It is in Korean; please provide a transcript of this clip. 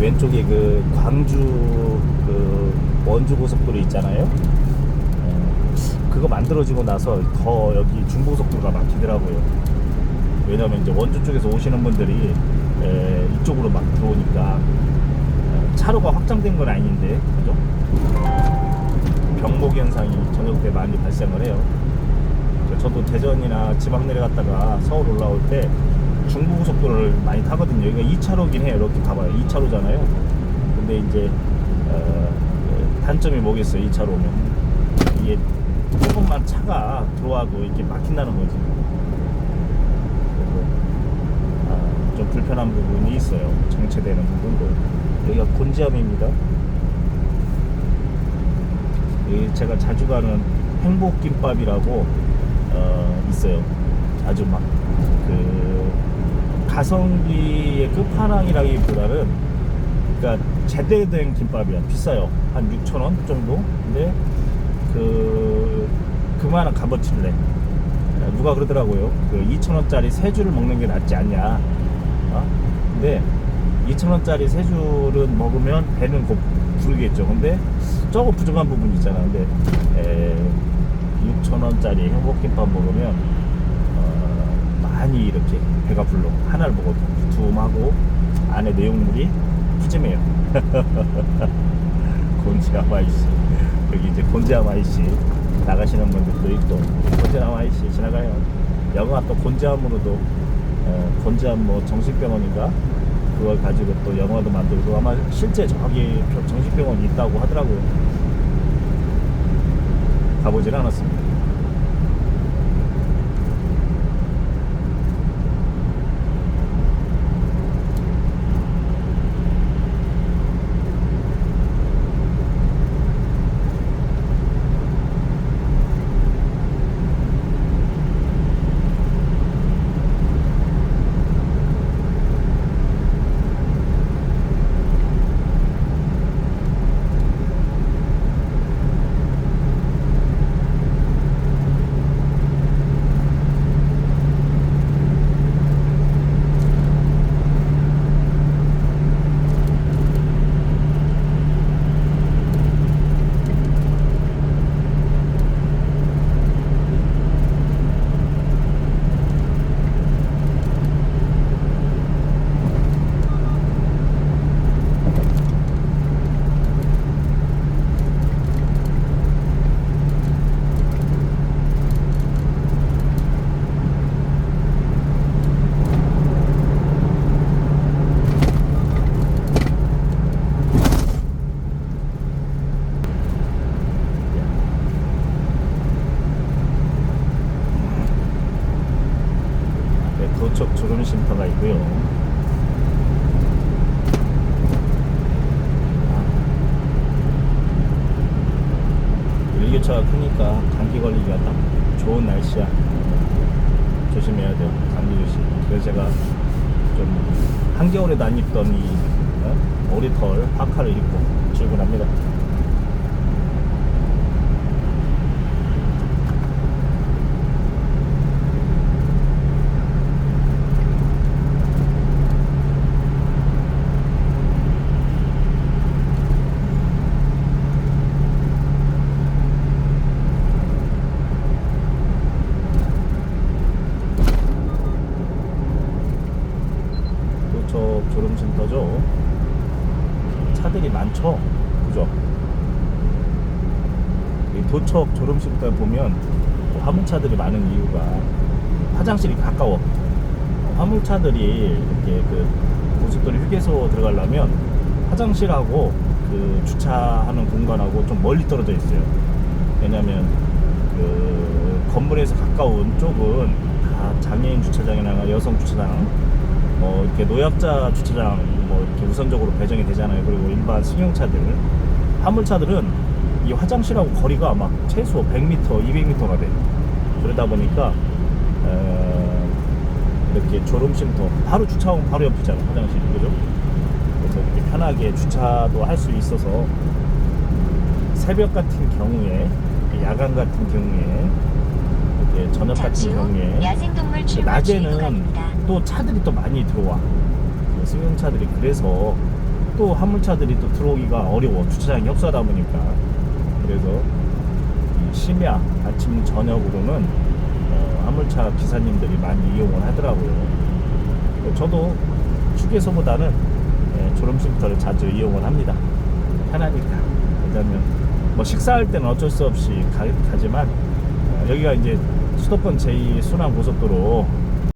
왼쪽에 그 광주 그 원주 고속도로 있잖아요. 어, 그거 만들어지고 나서 더 여기 중고속도로가 막히더라고요. 왜냐면 이제 원주 쪽에서 오시는 분들이 에, 이쪽으로 막 들어오니까 어, 차로가 확장된 건 아닌데 그죠? 병목 현상이 저녁 때 많이 발생을 해요. 저도 대전이나 지방 내려갔다가 서울 올라올 때 중부고속도로를 많이 타거든요. 여기가 2차로긴 해요. 이렇게 봐봐요. 2차로잖아요. 근데 이제 어, 그 단점이 뭐겠어요? 2차로면 이게 조금만 차가 들어와도 이렇게 막힌다는 거지. 그래서 아, 좀 불편한 부분이 있어요. 정체되는 부분도. 여기가 곤지암입니다. 여기 제가 자주 가는 행복김밥이라고 어, 있어요. 아주 막그 가성비의 끝판왕이라기보다는 그러니까 제대로 된 김밥이야. 비싸요. 한 6천 원 정도. 근데 그 그만한 값어치를 내. 누가 그러더라고요. 그 2천 원짜리 세 줄을 먹는 게 낫지 않냐. 어? 근데 2천 원짜리 세 줄은 먹으면 배는 곧 부르겠죠. 근데 조금 부족한 부분이 있잖아. 근데 에, 6천 원짜리 행복김밥 먹으면 어, 많이 이렇게 배가 불러. 하나를 먹어도 두툼하고 안에 내용물이 푸짐해요. 곤지암 아이씨. 여기 이제 곤지암 아이씨 나가시는 분들도 있고 곤지암 아이씨 지나가요. 영화 또 곤지암으로도 어, 곤지암 뭐 정신병원인가 그걸 가지고 또 영화도 만들고 아마 실제 저기 정신병원이 있다고 하더라고요. 가보질 않았습니다. 졸음쉼터가 있고요. 일교차가 크니까 감기 걸리기가 딱 좋은 날씨야. 조심해야 돼요. 감기 조심. 그래서 제가 좀 한겨울에도 안 입던 이 어? 오리털 파카를 입고 출근합니다. 졸음쉼터죠. 차들이 많죠. 그죠? 이 도척 졸음쉼터에 보면 또 화물차들이 많은 이유가 화장실이 가까워. 화물차들이 이렇게 그 고속도로 휴게소 들어가려면 화장실하고 그 주차하는 공간하고 좀 멀리 떨어져 있어요. 왜냐면 그 건물에서 가까운 쪽은 다 장애인 주차장이나 여성 주차장 뭐 이렇게 노약자 주차장 뭐 이렇게 우선적으로 배정이 되잖아요. 그리고 일반 승용차들, 화물차들은 이 화장실하고 거리가 막 최소 100m, 200m가 돼. 그러다 보니까 에, 이렇게 졸음쉼터 바로 주차하면 바로 옆이잖아 화장실이 그죠? 그래서 이렇게 편하게 주차도 할 수 있어서 새벽 같은 경우에 야간 같은 경우에 이렇게 저녁 같은 후 경우에 낮에는. 또 차들이 또 많이 들어와 그 승용차들이 그래서 또 화물차들이 또 들어오기가 어려워 주차장이 협소하다 보니까 그래서 이 심야 아침 저녁으로는 어, 화물차 기사님들이 많이 이용을 하더라고요. 저도 휴게소보다는 예, 졸음쉼터를 자주 이용을 합니다. 편하니까. 왜냐면 뭐 식사할 때는 어쩔 수 없이 가, 지만 여기가 이제 수도권 제2 순환 고속도로